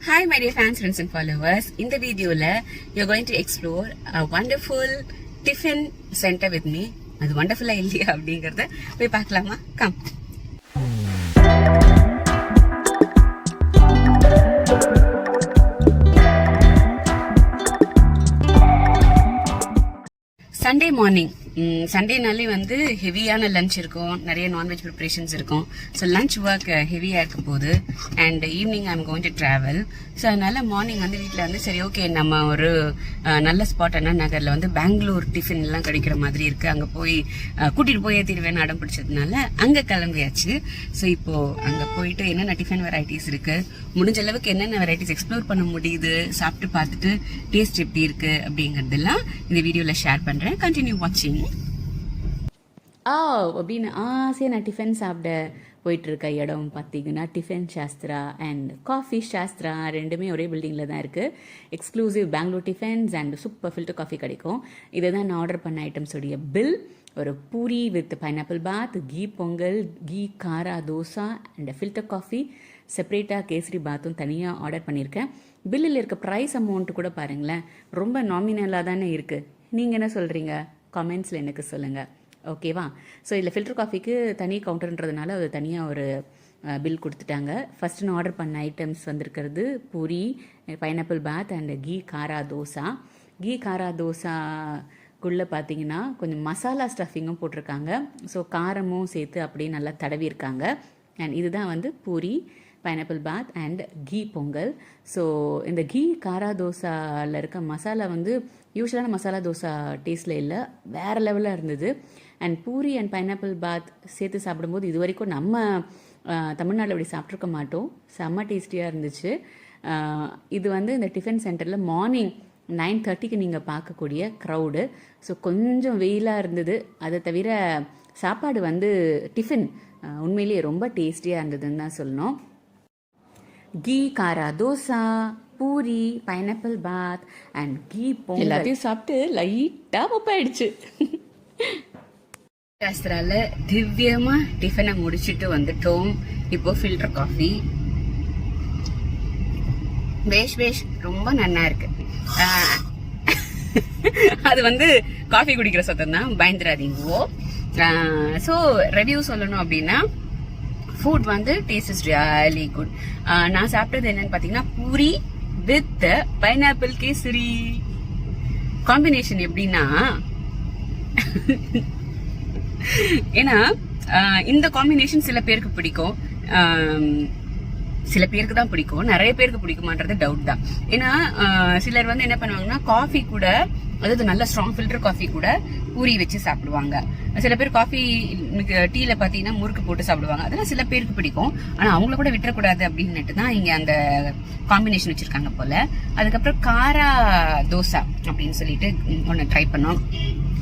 Hi my dear fans friends and followers இந்த வீடியோவில் you going to explore a wonderful tiffin centre with me அது வண்டர்ஃபுல்லாக இல்லையா அப்படிங்கிறத போய் பார்க்கலாமா? கம் சண்டே மார்னிங் சண்டேனாலே வந்து ஹெவியான லஞ்ச் இருக்கும். நிறைய நான்வெஜ் ப்ரிப்ரேஷன்ஸ் இருக்கும். ஸோ லஞ்ச் ஒர்க் ஹெவியாக இருக்க போது and evening I'm going to travel so அதனால் மார்னிங் வந்து வீட்டில் வந்து சரி ஓகே நம்ம ஒரு நல்ல ஸ்பாட் அண்ணா நகரில் வந்து பெங்களூர் டிஃபன் எல்லாம் கிடைக்கிற மாதிரி இருக்குது அங்கே போய் கூட்டிகிட்டு போய் ஏற்றிடுவேன் அடம் பிடிச்சதுனால அங்கே கிளம்பியாச்சு. ஸோ இப்போது அங்கே போயிட்டு என்னென்ன டிஃபன் வெரைட்டிஸ் இருக்குது முடிஞ்ச அளவுக்கு என்னென்ன வெரைட்டிஸ் எக்ஸ்ப்ளோர் பண்ண முடியுது சாப்பிட்டு பார்த்துட்டு டேஸ்ட் எப்படி இருக்குது அப்படிங்கிறதெல்லாம் இந்த வீடியோவில் ஷேர் பண்ணுறேன் கண்டினியூ வாட்சிங் ஆ அப்படின்னு ஆசையாக நான் டிஃபன் சாப்பிட போயிட்டுருக்க இடம் பார்த்தீங்கன்னா tiffin Sastra and coffee Sastra ரெண்டுமே ஒரே பில்டிங்கில் தான் இருக்குது exclusive Bangalore tiffins and super filter coffee கிடைக்கும். இதை தான் நான் ஆர்டர் பண்ண ஐட்டம்ஸுடைய பில் ஒரு puri with pineapple bath ghee pongal ghee kara dosa and filter coffee செப்பரேட்டாக கேசரி பாத்தும் தனியாக ஆர்டர் பண்ணியிருக்கேன். பில்லில் இருக்க ப்ரைஸ் அமௌண்ட்டு கூட பாருங்களேன். ரொம்ப நாமினலாக தானே இருக்குது நீங்கள் என்ன சொல்கிறீங்க கமெண்ட்ஸில் எனக்கு சொல்லுங்கள் ஓகேவா ஸோ இதில் ஃபில்டர் காஃபிக்கு தனி கவுண்டர்ன்றதுனால அது தனியாக ஒரு பில் கொடுத்துட்டாங்க. ஃபஸ்ட் நான் ஆர்டர் பண்ண ஐட்டம்ஸ் வந்திருக்கிறது puri pineapple bath and ghee kara dosa. Ghee காரா தோசாக்குள்ளே பார்த்தீங்கன்னா கொஞ்சம் மசாலா ஸ்டஃபிங்கும் போட்டிருக்காங்க. ஸோ காரமும் சேர்த்து அப்படியே நல்லா தடவி இருக்காங்க அண்ட் இதுதான் வந்து puri pineapple bath and ghee pongal. So இந்த கீ காரா தோசாவில் இருக்க மசாலா வந்து யூஸ்வலான மசாலா தோசா டேஸ்ட்டில் இல்லை. வேறு லெவலில் இருந்தது. And puri and pineapple bath சேர்த்து சாப்பிடும்போது இது வரைக்கும் நம்ம தமிழ்நாட்டில் இப்படி சாப்பிட்ருக்க மாட்டோம். செம்ம டேஸ்டியாக இருந்துச்சு. இது வந்து இந்த டிஃபன் சென்டரில் மார்னிங் நைன் தேர்ட்டிக்கு நீங்கள் பார்க்கக்கூடிய க்ரௌடு ஸோ கொஞ்சம் வெயிலாக இருந்தது. அதை தவிர சாப்பாடு வந்து டிஃபன் உண்மையிலேயே ரொம்ப டேஸ்டியாக இருந்ததுன்னு தான் சொல்லணும். Ghee kara dosa. Puri pineapple bath and ghee pongal. எல்லாத்தையும் சாப்பிட்டு லைட்டாக ஒப்பாயிடுச்சு சாஸ்திரால திவ்யமா டிஃபனை முடிச்சிட்டு வந்துட்டோம். இப்போ ஃபில்டர் காஃபி வேஷ் வேஷ் ரொம்ப நன்னா இருக்கு. ஆஹ், அது வந்து காஃபி குடிக்கிற சத்தம் தான் பயந்துராதீங்கோ ஸோ ரிவ்யூ சொல்லணும் அப்படின்னா ஃபுட் வந்து டேஸ்ட் இஸ் ரியலி குட் நான் சாப்பிட்டது என்னன்னு பார்த்தீங்கன்னா puri with pineapple kesari. Combination எப்படின்னா ஏன்னா ஆஹ், இந்த காம்பினேஷன் சில பேருக்கு பிடிக்கும். சில பேருக்கு தான் பிடிக்கும். நிறைய பேருக்கு பிடிக்குமான்றது டவுட் தான். ஏன்னா சிலர் வந்து என்ன பண்ணுவாங்கன்னா காஃபி கூட அதாவது நல்ல ஸ்ட்ராங் ஃபில்டர் காஃபி கூட பூரி வச்சு சாப்பிடுவாங்க. சில பேர் காஃபி டீல பார்த்தீங்கன்னா முறுக்கு போட்டு சாப்பிடுவாங்க. அதெல்லாம் சில பேருக்கு பிடிக்கும். ஆனால் அவங்கள கூட விட்டுறக்கூடாது அப்படின்னுட்டு தான் இங்கே அந்த காம்பினேஷன் வச்சுருக்காங்க போல. அதுக்கப்புறம் காரா தோசை அப்படின்னு சொல்லிட்டு ஒன்று ட்ரை பண்ணோம்.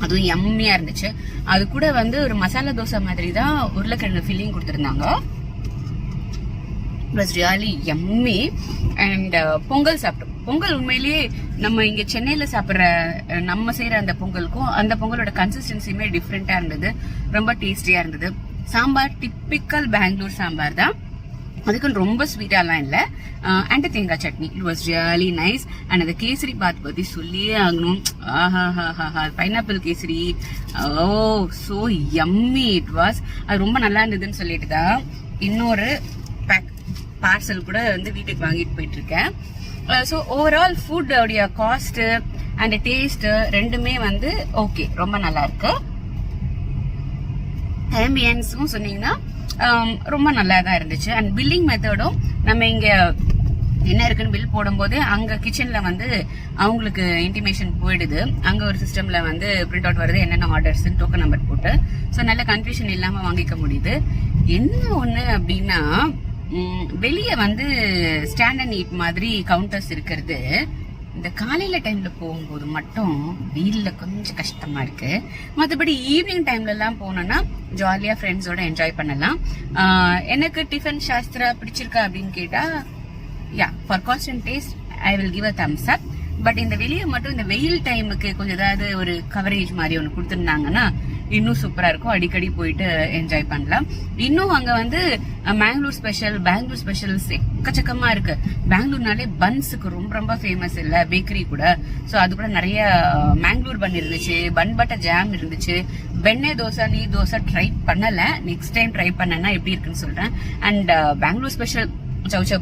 அதுவும் எம்மியாக இருந்துச்சு. அது கூட வந்து ஒரு மசாலா தோசை மாதிரி தான் உருளைக்கிழங்கு ஃபில்லிங் கொடுத்துருந்தாங்க. Was really yummy and pongal சாப்பிட்டோம். பொங்கல் உண்மையிலேயே நம்ம இங்கே சென்னையில் சாப்பிட்ற நம்ம செய்கிற அந்த பொங்கலுக்கும் அந்த பொங்கலோட கன்சிஸ்டன்சியுமே டிஃப்ரெண்ட்டாக இருந்தது. ரொம்ப டேஸ்டியாக இருந்தது. சாம்பார் டிப்பிக்கல் பெங்களூர் சாம்பார் தான். அதுக்குன்னு ரொம்ப ஸ்வீட்டாலாம் இல்லை. அண்ட் தேங்காய் chutney. It was really nice and அந்த கேசரி பாத் பற்றி சொல்லியே ஆகணும். ஆஹா pineapple kesari. Oh so yummy it was அது ரொம்ப நல்லா இருந்ததுன்னு சொல்லிட்டு தான் இன்னொரு பார்சல் கூட வந்து வீட்டுக்கு வாங்கிட்டு போயிட்டு இருக்கேன் ஸோ ஓவரால் ஃபுட்டோடைய காஸ்ட்டு காஸ்ட் அண்ட் டேஸ்ட் ரெண்டுமே வந்து ஓகே ரொம்ப நல்லா இருக்கு. ஆம்பியன்ஸும் சொன்னீங்கன்னா ரொம்ப நல்லா தான் இருந்துச்சு. அண்ட் பில்லிங் மெத்தடும் நம்ம இங்கே என்ன இருக்குன்னு பில் போடும்போது அங்கே கிச்சனில் வந்து அவங்களுக்கு இன்டிமேஷன் போயிடுது. அங்கே ஒரு சிஸ்டமில் வந்து பிரிண்ட் அவுட் வருது என்னென்ன ஆர்டர்ஸ் டோக்கன் நம்பர் போட்டு. ஸோ நல்ல கன்ஃபியூஷன் இல்லாமல் வாங்கிக்க முடியுது. என்ன ஒன்று அப்படின்னா வெளியே வந்து ஸ்டாண்ட் அண்ட் நீட் மாதிரி கவுண்டர்ஸ் இருக்கிறது. இந்த காலையில டைம்ல போகும்போது மட்டும் வெயில்ல கொஞ்சம் கஷ்டமா இருக்கு. மற்றபடி ஈவினிங் டைம்ல எல்லாம் போனோம்னா ஜாலியா ஃப்ரெண்ட்ஸோட என்ஜாய் பண்ணலாம். எனக்கு டிஃபன் சாஸ்திரா பிடிச்சிருக்கா அப்படின்னு கேட்டா yeah for constant taste I will give a thumbs up but இந்த வெளியே மட்டும் இந்த வெயில் டைமுக்கு கொஞ்சம் ஏதாவது ஒரு கவரேஜ் மாதிரி ஒன்று கொடுத்துருந்தாங்கன்னா இன்னும் சூப்பராக இருக்கும். அடிக்கடி போயிட்டு என்ஜாய் பண்ணலாம். இன்னும் அங்கே வந்து மேங்களூர் ஸ்பெஷல் பெங்களூர் ஸ்பெஷல்ஸ் எக்கச்சக்கமாக இருக்கு. பெங்களூர்னாலே பன்ஸுக்கு ரொம்ப ரொம்ப ஃபேமஸ் இல்லை. பேக்கரி கூட. ஸோ அது கூட நிறைய மேங்களூர் பன் இருந்துச்சு. பன் பட்டர் ஜாம் இருந்துச்சு. வெண்ணெய் தோசை நீ தோசை ட்ரை பண்ணலை. நெக்ஸ்ட் டைம் ட்ரை பண்ணேன்னா எப்படி இருக்குன்னு சொல்கிறேன் அண்ட் பெங்களூர் ஸ்பெஷல் சௌச்ச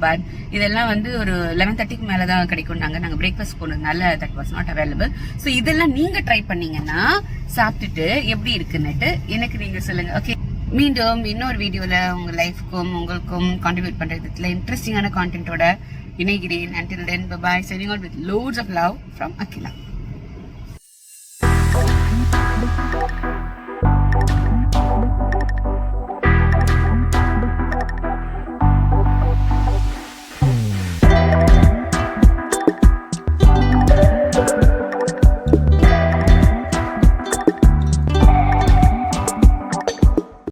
பாத் இதெல்லாம் வந்து ஒரு லெவன் தேர்ட்டிக்கு மேலே தான் கிடைக்கும்னாங்க நாங்கள் பிரேக்ஃபாஸ்ட் போனதுனால that was not available so இதெல்லாம் நீங்கள் ட்ரை பண்ணீங்கன்னா சாப்பிட்டுட்டு எப்படி இருக்குன்னுட்டு எனக்கு நீங்கள் சொல்லுங்கள் ஓகே மீண்டும் இன்னொரு வீடியோவில் உங்கள் லைஃப்க்கும் உங்களுக்கும் கான்ட்ரிபியூட் பண்ணுறதுல இன்ட்ரெஸ்டிங்கான கான்டென்ட்டோட இணைகிறேன். Until then bye bye signing with lots of love from Akila